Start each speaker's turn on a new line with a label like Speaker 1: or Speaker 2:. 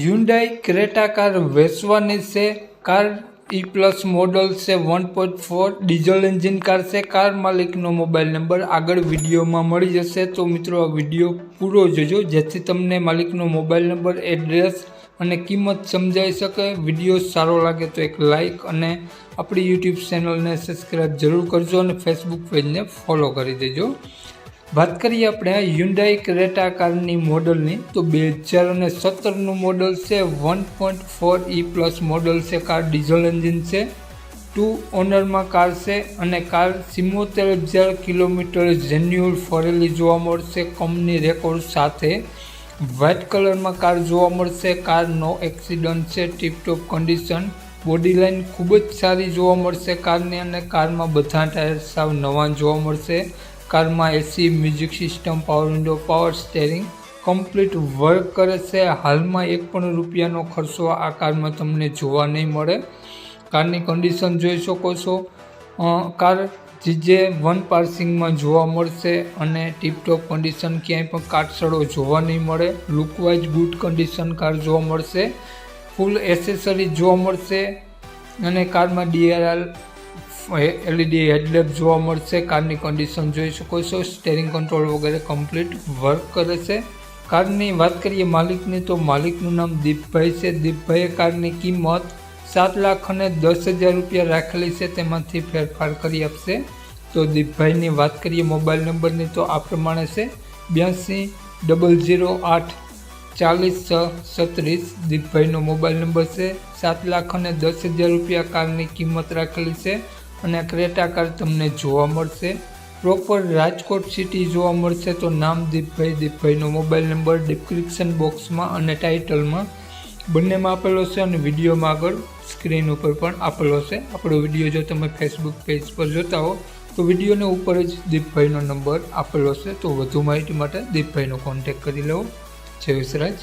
Speaker 1: Hyundai Creta car વેચવાની છે. Car E plus model છે one point four diesel engine car છે. Car માલિકનો મોબાઈલ નંબર આગળ વિડીયોમાં મળી જશે. તો મિત્રો, આ વીડિયો પૂરો જોજો. જેથી તમને માલિકનો મોબાઈલ નંબર એડ્રેસ અને કિંમત સમજાઈ શકે. વીડિયો સારો લાગે તો એક લાઇક અને આપણી યુટ્યુબ ચેનલને સબસ્ક્રાઈબ જરૂર કરજો અને ફેસબુક પેજને ફોલો કરી દેજો. વાત કરીએ આપણે હ્યુન્ડાઈ ક્રેટા કારની મોડલની. તો બે હજાર અને સત્તરનું મોડલ છે one point four E plus model છે કાર ડીઝલ એન્જિન છે. ટુ ઓનરમાં કાર છે અને કાર સિમોતેર હજાર કિલોમીટર જેન્યુઅલ ફરેલી જોવા મળશે કંપની રેકોર્ડ સાથે. વ્હાઇટ કલરમાં કાર જોવા મળશે કાર નો એક્સિડન્ટ છે ટીપટોપ કન્ડિશન બોડી લાઇન ખૂબ જ સારી જોવા મળશે કારની અને કારમાં બધા ટાયર સાવ નવા જોવા મળશે. કારમાં AC music system power window power steering complete work કરે છે. હાલમાં એક પણ રૂપિયાનો ખર્ચો આ કારમાં તમને જોવા નહીં મળે. કારની કન્ડિશન જોઈ શકો છો. કાર જે વન પાર્સિંગમાં જોવા મળશે અને ટીપટોપ કન્ડિશન ક્યાંય પણ કાટસડો જોવા નહીં મળે. લુકવાઇઝ ગુડ કન્ડિશન કાર જોવા મળશે. ફૂલ એસેસરી જોવા મળશે. અને કારમાં ડીઆરએલ એલઈડી હેડલેમ્પ જોવા મળશે, કારની કન્ડિશન જોઈ શકો છો સ્ટેરિંગ કંટ્રોલ વગેરે કમ્પ્લીટ વર્ક કરે છે. કારની વાત કરીએ માલિકની, તો માલિકનું નામ દીપભાઈ છે. દીપભાઈએ કારની કિંમત સાત લાખ અને દસ હજાર રૂપિયા રાખેલી છે, તેમાંથી ફેરફાર કરી આપશે. તો દીપભાઈની વાત કરીએ મોબાઈલ નંબરની, તો આ પ્રમાણે છે. બ્યાસી ડબલ ઝીરો આઠ ચાલીસ છ સત્રીસ, દીપભાઈનો મોબાઈલ નંબર છે. સાત લાખ અને દસ હજાર રૂપિયા કારની કિંમત રાખેલી છે. અને ક્રેટા કાર તમને જોવા મળશે. પ્રોપર રાજકોટ સિટી જોવા મળશે તો નામ દીપભાઈ દીપભાઈનો મોબાઈલ નંબર ડિસ્ક્રિપ્શન બોક્સમાં અને ટાઇટલમાં બંનેમાં આપેલો છે અને વિડીયોમાં આગળ સ્ક્રીન ઉપર પણ આપેલો છે. આપણો વીડિયો જો તમે ફેસબુક પેજ પર જોતા હો, તો વિડીયોને ઉપર જ દીપભાઈનો નંબર આપેલો છે. તો વધુ માહિતી માટે દીપભાઈનો કોન્ટેક કરી લો જય વિસરાજ